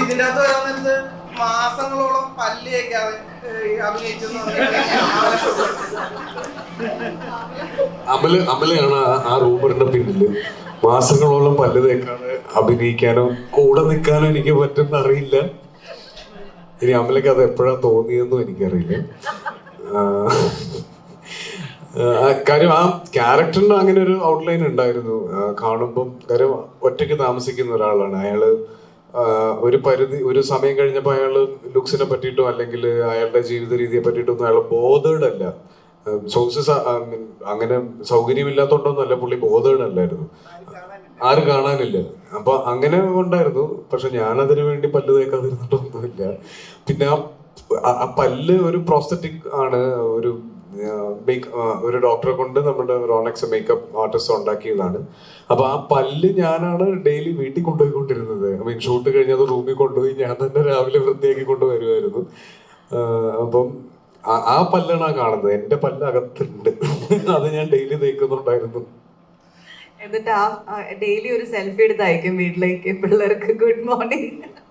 ഇതിന്റെ അകത്ത് പറയുന്നത് മാസങ്ങളോളം പല്ലിയൊക്കെ അഭിനയിച്ചെന്ന് അമൽ അമലയാണ് ആ- റൂമറിന്റെ പിന്നിൽ. മാസങ്ങളോളം പല്ല് തേക്കാതെ അഭിനയിക്കാനോ കൂടെ നിൽക്കാനോ എനിക്ക് പറ്റുന്ന അറിയില്ല ഇനി അമലക്ക് അത് എപ്പോഴാ തോന്നിയെന്നും എനിക്കറിയില്ല. കാര്യം ആ ക്യാരക്ടറിന് അങ്ങനെ ഒരു ഔട്ട്ലൈൻ ഉണ്ടായിരുന്നു കാണുമ്പം കാര്യം ഒറ്റയ്ക്ക് താമസിക്കുന്ന ഒരാളാണ്. അയാൾ ഒരു പരിധി ഒരു സമയം കഴിഞ്ഞപ്പോൾ അയാൾ ലുക്സിനെ പറ്റിയിട്ടോ അല്ലെങ്കിൽ അയാളുടെ ജീവിത രീതിയെ പറ്റിയിട്ടൊന്നും അയാൾ ബോധേഡ് അല്ല സോഴ്സസ് അങ്ങനെ സൗകര്യമില്ലാത്തോണ്ടൊന്നും അല്ല പുള്ളി ബോധേഡ് അല്ലായിരുന്നു ആരും കാണാനില്ല. അപ്പൊ അങ്ങനെ ഉണ്ടായിരുന്നു. പക്ഷെ ഞാൻ അതിനു വേണ്ടി പല്ല് തേക്കാതിരുന്നിട്ടൊന്നുമില്ല. പിന്നെ ആ പല്ല് ഒരു പ്രോസ്തറ്റിക് ആണ്. ഒരു ഒരു ഡോക്ടറെ കൊണ്ട് നമ്മുടെ റോണക്സ് മേക്കപ്പ് ആർട്ടിസ്റ്റ് ഉണ്ടാക്കിയതാണ്. അപ്പൊ ആ പല്ല് ഞാനാണ് ഡെയിലി വീട്ടിൽ ഐ മീൻ ഷൂട്ട് കഴിഞ്ഞത് റൂമിൽ കൊണ്ടുപോയി ഞാൻ തന്നെ രാവിലെ വൃത്തിയാക്കി കൊണ്ടുവരുമായിരുന്നു അപ്പം ആ- പല്ലാണ് കാണുന്നത്. എന്റെ പല്ല് അകത്തുണ്ട് അത് ഞാൻ ഡെയിലി തേക്കുന്നുണ്ടായിരുന്നു. എന്നിട്ട് ആ ഡെയിലി ഒരു സെൽഫി എടുത്ത് വീട്ടിലേക്ക് പിള്ളേർക്ക്. Good morning